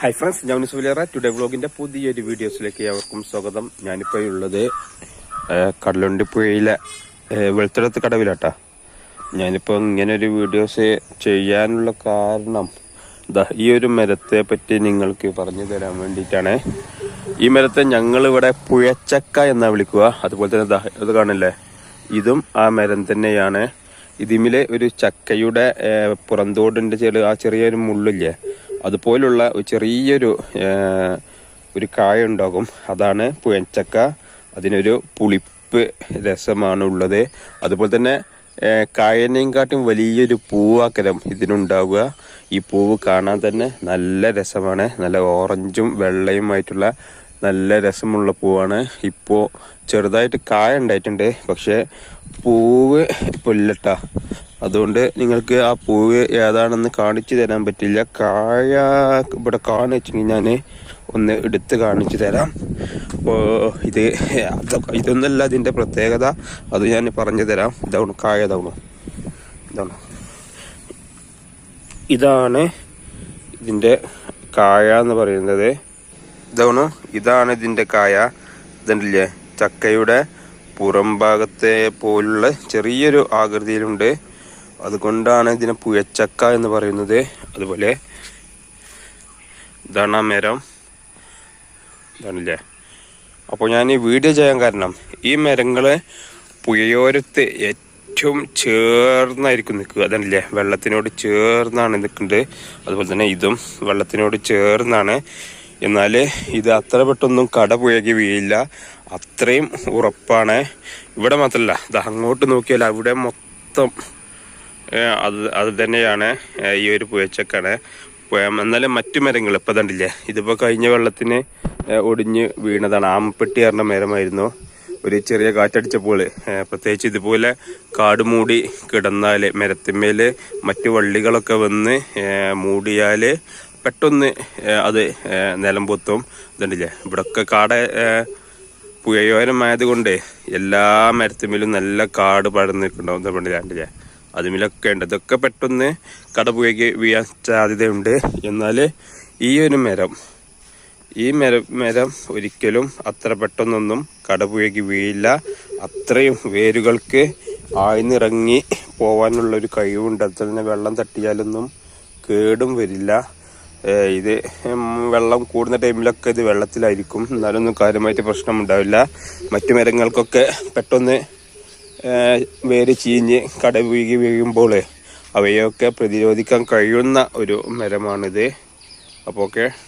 Hi friends ഞാൻ സുലിയറ today വ്ലോഗിന്റെ പുതിയൊരു വീഡിയോസിലേക്ക് അവർക്കും സ്വാഗതം. ഞാനിപ്പോൾ ഉള്ളത് കടലുണ്ടിപ്പുഴയിലെ വെളുത്തടത്ത് കടവിലാട്ടാ. ഞാനിപ്പോൾ ഇങ്ങനെ ഒരു വീഡിയോസ് ചെയ്യാനുള്ള കാരണം ഈ ഒരു മരത്തെ പറ്റി നിങ്ങൾക്ക് പറഞ്ഞു തരാൻ വേണ്ടിയിട്ടാണ്. ഈ മരത്തെ ഞങ്ങളിവിടെ പുഴച്ചക്ക എന്നാണ് വിളിക്കുക. അതുപോലെ തന്നെ ഇത് കാണില്ലേ? ഇതും ആ മരം തന്നെയാണ്. ഇതിമിലെ ഒരു ചക്കയുടെ പുറന്തോടിന്റെ ചെറിയ ആ ചെറിയൊരു മുള്ളില്ലേ? അതുപോലുള്ള ചെറിയൊരു ഒരു കായ ഉണ്ടാകും. അതാണ് പുഴച്ചക്ക അതിനൊരു പുളിപ്പ് രസമാണ് ഉള്ളത് അതുപോലെ തന്നെ കായനെയും കാട്ടും വലിയൊരു പൂവാക്കരം ഇതിനുണ്ടാവുക. ഈ പൂവ് കാണാൻ തന്നെ നല്ല രസമാണ്. നല്ല ഓറഞ്ചും വെള്ളയുമായിട്ടുള്ള നല്ല രസമുള്ള പൂവാണ്. ഇപ്പോൾ ചെറുതായിട്ട് കായ ഉണ്ടായിട്ടുണ്ട്. പക്ഷേ പൂവ് ഇപ്പോൾ ഇല്ലട്ടാ അതുകൊണ്ട് നിങ്ങൾക്ക് ആ പൂവ് ഏതാണെന്ന് കാണിച്ചു തരാൻ പറ്റില്ല. കായ ഇവിടെ കാണിച്ചെങ്കിൽ ഞാൻ ഒന്ന് എടുത്ത് കാണിച്ചു തരാം. അപ്പോൾ ഇത് ഇതൊന്നല്ല അതിന്റെ പ്രത്യേകത. അത് ഞാൻ പറഞ്ഞു തരാം. ഇതാണ് കായ ഇതാണ്. ഇതാണ്. ഇതാണ് ഇതിന്റെ കായ എന്ന് പറയുന്നത്. ഇതാണ് ഇതാണ് ഇതിന്റെ കായ. ഇതുണ്ടല്ലേ? ചക്കയുടെ പുറംഭാഗത്തെ പോലുള്ള ചെറിയൊരു ആകൃതിയിലുണ്ട്. അതുകൊണ്ടാണ് ഇതിനെ പുഴച്ചക്ക എന്ന് പറയുന്നത്. അതുപോലെ ഇതാണ് മരം. ഇതാണല്ലേ? അപ്പോൾ ഞാൻ ഈ വീഡിയോ ചെയ്യാൻ കാരണം ഈ മരങ്ങൾ പുഴയോരത്ത് ഏറ്റവും ചേർന്നായിരിക്കും നിൽക്കുക. അതല്ലേ? വെള്ളത്തിനോട് ചേർന്നാണ് നിൽക്കുന്നത്. അതുപോലെ തന്നെ ഇതും വെള്ളത്തിനോട് ചേർന്നാണ്. എന്നാൽ ഇത് അത്ര പെട്ടൊന്നും കട പുഴകി വീഴില്ല. അത്രയും ഉറപ്പാണ്. ഇവിടെ മാത്രമല്ല ഇത് അങ്ങോട്ട് നോക്കിയാൽ അവിടെ മൊത്തം അത് അത് തന്നെയാണ് ഈ ഒരു പുഴച്ചക്കാണ് പുഴ- എന്നാലും മറ്റു മരങ്ങൾ ഇപ്പം കണ്ടില്ലേ? ഇതിപ്പോൾ കഴിഞ്ഞ വെള്ളത്തിന് ഒടിഞ്ഞ് വീണതാണ്. ആമപ്പെട്ടി പറഞ്ഞ മരമായിരുന്നു. ഒരു ചെറിയ കാറ്റടിച്ചപ്പോൾ പ്രത്യേകിച്ച് ഇതുപോലെ കാട് മൂടി കിടന്നാൽ മരത്തിന്മേൽ മറ്റു വള്ളികളൊക്കെ വന്ന് മൂടിയാൽ പെട്ടെന്ന് അത് നിലം പൊത്തും. ഇതുണ്ടല്ലേ? ഇവിടൊക്കെ കാട് പുഴയോരമായത് കൊണ്ട് എല്ലാ മരത്തിന്മേലും നല്ല കാട് പടർന്ന് നിൽക്കുന്നുണ്ടാവും. ഇതാ കണ്ടില്ലേ കണ്ടില്ലേ? അതുമിലൊക്കെ ഉണ്ട്. ഇതൊക്കെ പെട്ടെന്ന് കടപുഴകി വീഴാൻ സാധ്യതയുണ്ട്. എന്നാൽ ഈ ഒരു മരം ഈ മര മരം ഒരിക്കലും അത്ര പെട്ടെന്നൊന്നും കടപുഴകി വീഴില്ല. അത്രയും വേരുകൾക്ക് ആഴ്ന്നിറങ്ങി പോവാനുള്ള ഒരു കഴിവുണ്ട്. അതിൽ തന്നെ വെള്ളം തട്ടിയാലൊന്നും കേടും വരില്ല. ഇത് വെള്ളം കൂടുന്ന ടൈമിലൊക്കെ ഇത് വെള്ളത്തിലായിരിക്കും. എന്നാലൊന്നും കാര്യമായിട്ട് പ്രശ്നമുണ്ടാവില്ല. മറ്റു മരങ്ങൾക്കൊക്കെ പെട്ടെന്ന് വേര് ചീഞ്ഞ് കടപുഴുകി വീഴുമ്പോൾ അവയൊക്കെ പ്രതിരോധിക്കാൻ കഴിയുന്ന ഒരു മരമാണിത്. അപ്പോൾ ഓക്കെ